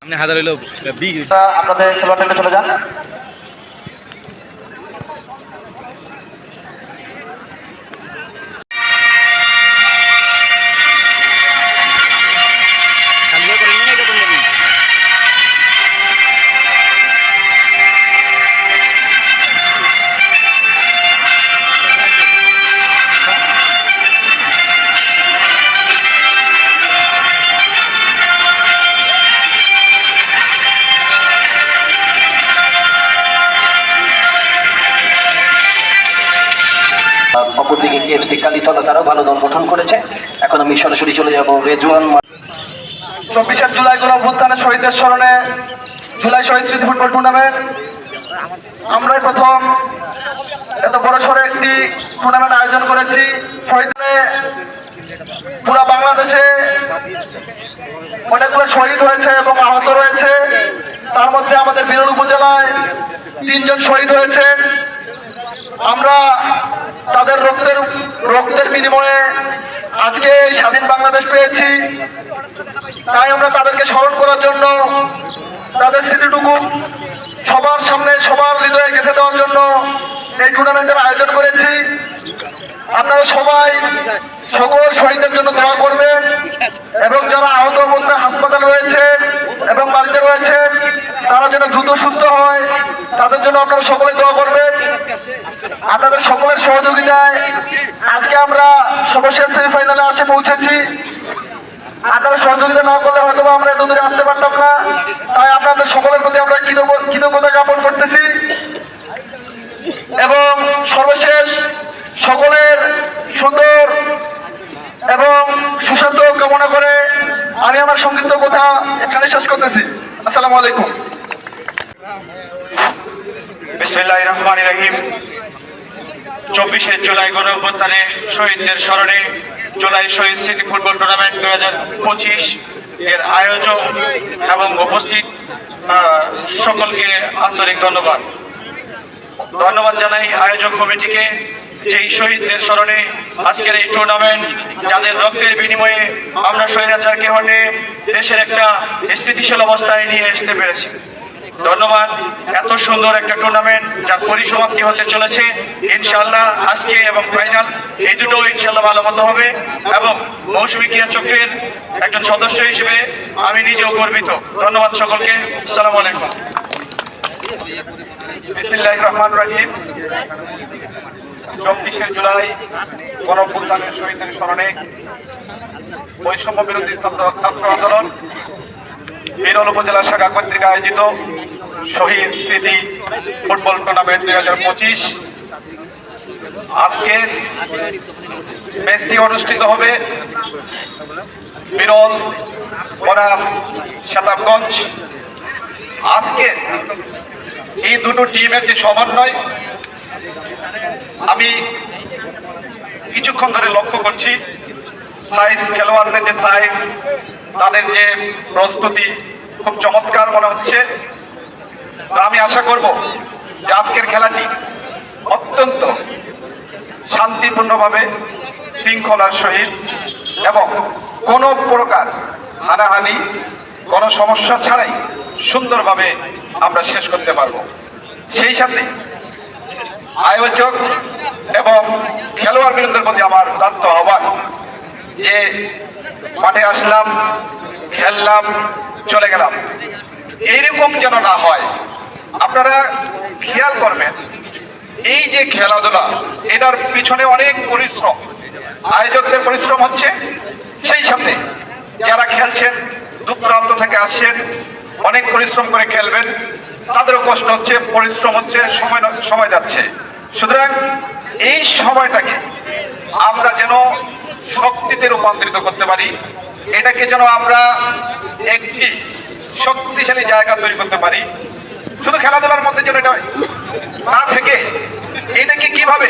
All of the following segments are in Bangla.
সামনে হাজার হইল আপনাদের খেলোয়াড়দেরকে চলে যান। অপরদিকে কেএফসি কালীতলা তারাও ভালো দল গঠন করেছে। এখন আমি সরাসরি চলে যাব রেজওয়ান চব্বিশে জুলাই কোন অভ্যুত্থানের শহীদদের স্মরণে জুলাই শহীদ স্মৃতি ফুটবল টুর্নামেন্ট। আমরাই প্রথম। এত বড় সড়ো একটি টুর্নামেন্ট আয়োজন করেছি। শহীদে পুরো বাংলাদেশে অনেকগুলো শহীদ হয়েছে এবং আহত রয়েছে। তার মধ্যে আমাদের বিরল উপজেলায় তিনজন শহীদ হয়েছে। আমরা তাদের রক্তের রক্তের বিনিময়ে আজকে স্বাধীন বাংলাদেশ পেয়েছি। তাই আমরা তাদেরকে স্মরণ করার জন্য, তাদের স্মৃতিটুকু সবার সামনে, সবার হৃদয়ে গেঁথে দেওয়ার জন্য এই টুর্নামেন্টের আয়োজন করেছি। আপনারা সবাই সকল শহীদদের জন্য দোয়া করবেন এবং যারা আহত অবস্থায় হাসপাতালে রয়েছে এবং বাড়িতে রয়েছে, তারা যেন দ্রুত সুস্থ হয়, তাদের জন্য আপনারা সকলে দোয়া করবেন। আপনাদের সকলের সহযোগিতায় আজকে আমরা সর্বশেষ সেমিফাইনালে আসে পৌঁছেছি। আপনারা সহযোগিতা না করলে হয়তো আমরা এত দূরে আসতে পারতাম না। তাই আপনাদের সকলের প্রতি আমরা কৃতজ্ঞ- কৃতজ্ঞতা জ্ঞাপন করতেছি। এবং সর্বশেষ সকলের সুন্দর এবং সুস্বাস্থ্য কামনা করে আমি আমার সংক্ষিপ্ত কথা এখানে শেষ করতেছি। আসসালামু আলাইকুম। বিসমিল্লাহ রহমান রহিম। চব্বিশে জুলাই গণ অভ্যুত্থানে শহীদদের স্মরণে জুলাই শহীদ স্মৃতি ফুটবল টুর্নামেন্ট দু হাজার পঁচিশ এর আয়োজক এবং উপস্থিত সকলকে আন্তরিক ধন্যবাদ। ধন্যবাদ জানাই আয়োজক কমিটিকে যেই শহীদদের স্মরণে আজকের এই টুর্নামেন্ট যাদের রক্তের বিনিময়ে আমরা স্বৈরাচারকে হটে দেশের একটা স্থিতিশীল অবস্থায় নিয়ে আসতে পেরেছি। ধন্যবাদ। এত সুন্দর একটা টুর্নামেন্ট যার পরিসমাপ্তি হতে চলেছে। ইনশাল্লাহ আজকে এবং ফাইনাল এই দুটো ইনশাল্লাহ ভালো মতো হবে এবং মৌসুমী ক্রীড়া চক্রের একজন সদস্য হিসেবে আমি নিজেও গর্বিত। ধন্যবাদ সকলকে। আসসালামু আলাইকুম। বিসমিল্লাহির রহমান রহিম। চব্বিশে জুলাই গণভ্যুত্থানের শহীদদের স্মরণে বৈষম্য বিরোধী ছাত্র ছাত্র আন্দোলন, বিরল উপজেলা শাখা কর্তৃক আয়োজিত শহীদ স্মৃতি ফুটবল টুর্নামেন্ট দুই হাজার পঁচিশ। আজকের ম্যাচটি অনুষ্ঠিত হবে বিরল বনাম শতাবগঞ্জ আজকে এই দুটো টিমের যে সমন্বয়, আমি কিছুক্ষণ ধরে লক্ষ্য করছি সাইজ খেলোয়াড়দের যে সাইজ তাদের যে প্রস্তুতি খুব চমৎকার মনে হচ্ছে। আমি আশা করব যে আজকের খেলাটি অত্যন্ত শান্তিপূর্ণভাবে শৃঙ্খলার সহিত এবং কোনো প্রকার হানাহানি, কোনো সমস্যা ছাড়াই সুন্দরভাবে আমরা শেষ করতে পারব। সেই সাথে আয়োজক এবং খেলোয়াড় বৃন্দের প্রতি আমার দান্ত আহ্বান যে মাঠে আসলাম, খেললাম, চলে গেলাম। এইরকম যেন না হয়, আপনারা খেয়াল করবেন, এই যে খেলাধুলা, এটার পিছনে অনেক পরিশ্রম। আয়োজকদের পরিশ্রম হচ্ছে, সেই সাথে যারা খেলছেন দূর থেকে আসছেন অনেক পরিশ্রম করে খেলবেন, তাদেরও কষ্ট হচ্ছে, পরিশ্রম হচ্ছে, সময় সময় যাচ্ছে। সুতরাং এই সময়টাকে আমরা যেন শক্তিতে রূপান্তরিত করতে পারি, এটাকে যেন আমরা একটি শক্তিশালী জায়গা তৈরি করতে পারি। শুধু খেলাধুলার মধ্যে যেন এটা না থেকে, এটাকে কীভাবে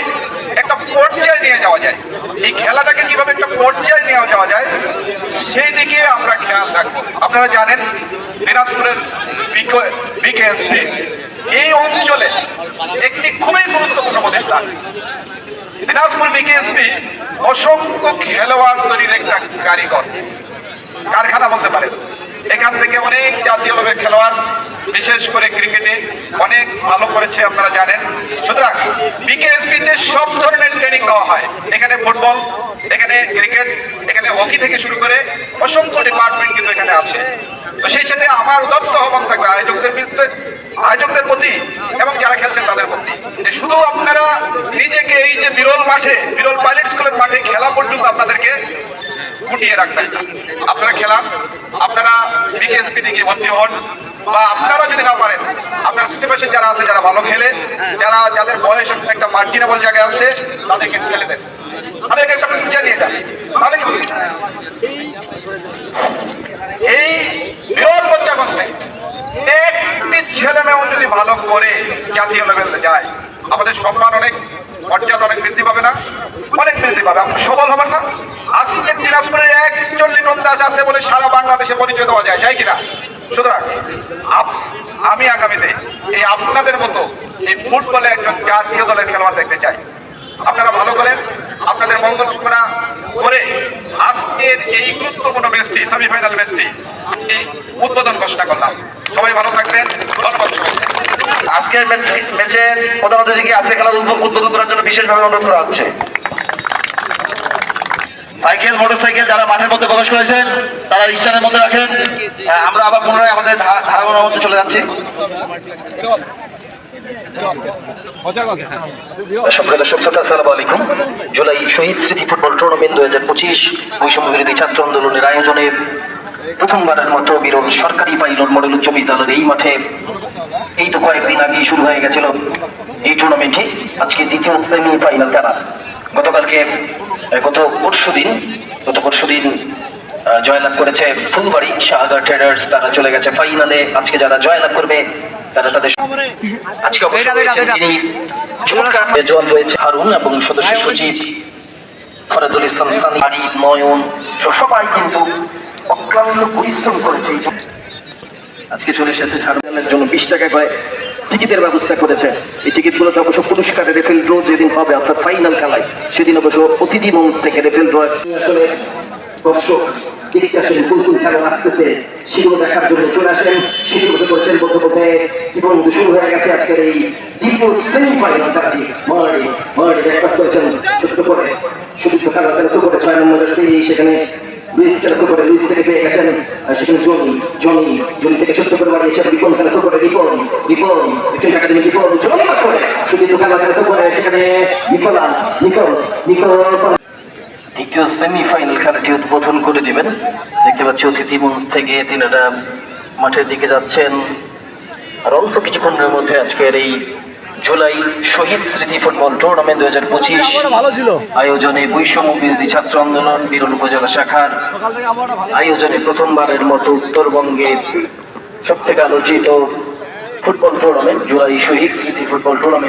একটা পর্যায়ে নিয়ে যাওয়া যায়, এই খেলাটাকে কীভাবে একটা পর্যায়ে নিয়ে যাওয়া যায় সেই দিকে আমরা খেয়াল রাখব। আপনারা জানেন দিনাজপুরের বিকেএসপি এই অঞ্চলে একটি খুবই গুরুত্বপূর্ণ প্রতিষ্ঠান। দিনাজপুর বিকেএসপি অসংখ্য খেলোয়াড় তৈরির একটা কারিগর। কারখানা বলতে পারেন। এখান থেকে অনেক জাতীয় লোকের খেলোয়াড়, বিশেষ করে ক্রিকেটে, অনেক ভালো করেছে আপনারা জানেন। সুতরাং বিকেএসপিতে সব ধরনের ট্রেনিং দেওয়া হয়। এখানে ফুটবল, এখানে ক্রিকেট, এখানে হকি থেকে শুরু করে অসংখ্য ডিপার্টমেন্ট কিন্তু এখানে আছে। তো সেই সাথে আমার উদত্ত আহ্বান থাকবে আয়োজকদের বিরুদ্ধে, আয়োজকদের প্রতি এবং যারা খেলছেন তাদের প্রতি। যে শুধু আপনারা নিজেকে এই যে বিরল মাঠে, বিরল পাইলট স্কুলের মাঠে খেলা পর্যন্ত আপনাদেরকে গুটিয়ে রাখবেন। আপনারা খেলান আপনারা বিকেএসপি থেকে ভর্তি হন, বা আপনারা যদি না পারেন, আপনার আশেপাশে যারা আছে, যারা ভালো খেলে, যারা, যাদের বয়স একটা মার্জিনেবল জায়গায় আছে, তাদেরকে খেলে দেন। তাদেরকে একটা পূজা নিয়ে যান। তাহলে এই বিরল পঞ্চাগঞ্জ থেকে একটি ছেলে মেয়েও যদি ভালো করে জাতীয় লেভেলে যায়, আমাদের সম্মান অনেক, মর্যাদা অনেক বৃদ্ধি পাবে না? অনেক বৃদ্ধি পাবে। আপনি সবল হবেন না? দিনাজপুরের একজন লিটন দাস আছে বলে সারা বাংলাদেশে পরিচয় দেওয়া যায় যায় কিনা? সুতরাং আমি আগামীতে এই আপনাদের মতো এই ফুটবলে একজন জাতীয় দলের খেলোয়াড় দেখতে চাই। আপনারা ভালো করেন আপনাদের মঙ্গল কামনা করে আজকের এই গুরুত্বপূর্ণ ম্যাচটি সেমিফাইনাল ম্যাচটি উদ্বোধন ঘোষণা করলাম। সবাই ভালো থাকবেন, ধন্যবাদ। আজকের ম্যাচ- প্রধান অতিথিকে আজকে খেলার উদ্বোধন করার জন্য বিশেষভাবে অনুরোধ করা হচ্ছে। সাইকেল, মোটরসাইকেল যারা মাঠের মধ্যে প্রবেশ করেছেন তারা স্ট্যান্ডের মধ্যে রাখেন। আমরা আবার পুনরায় আমাদের ধা- ধারাবাহিক মধ্যে চলে যাচ্ছি। শহীদ স্মৃতি ফুটবল টুর্নামেন্ট দুই হাজার পঁচিশ বৈষম্য ছাত্র আন্দোলনের প্রথমবারের মতো সরকারি মডেল উচ্চ এই মাঠে এই তো কয়েকদিন শুরু হয়ে এই দ্বিতীয় খেলা। গতকালকে গত পরশু দিন গত পরশু দিন জয়লাভ করেছে ফুলবাড়ি শাহাগা ট্রেডার্স তারা চলে গেছে ফাইনালে। আজকে যারা জয়লাভ করবে তারা তাদের আজকে অবশ্য রয়েছেন জল রয়েছে হারুন এবং সদস্য সচিব ফরাদুল ইসলাম সানি নয়ন সবাই কিন্তু অক্লান্ত পরিশ্রম করেছে আজকে চলে এসেছে ঝাড়খণ্ডের জন্য বিশ টাকা করে টিকিটের ব্যবস্থা করেছে। এই টিকিটগুলোতে অবশ্য পুরস্কারের রেফেল ড্র যেদিন হবে, অর্থাৎ ফাইনাল খেলায়, সেদিন অবশ্য অতিথি মঞ্চ থেকে রেফেল ড্র আসলে দর্শক আসতেছে, সেগুলো দেখার জন্য চলে শুরু হয়ে গেছে এই দ্বিতীয় সেখানে থেকে দ্বিতীয় সেমিফাইনাল খেলাটি উদ্বোধন করে দিবেন। দেখতে পাচ্ছি অতিথি মঞ্চ থেকে তিনারা মাঠের দিকে যাচ্ছেন। আর অল্প কিছুক্ষণের মধ্যে আজকের এই জুলাই শহীদ স্মৃতি ফুটবল টুর্নামেন্ট দুই হাজার পঁচিশ আয়োজনে বৈষম্য বিরোধী ছাত্র আন্দোলন বিরল উপজেলা শাখার আয়োজনে প্রথমবারের মতো উত্তরবঙ্গে সব থেকে আলোচিত ফুটবল টুর্নামেন্ট জুলাই শহীদ স্মৃতি ফুটবল টুর্নামেন্ট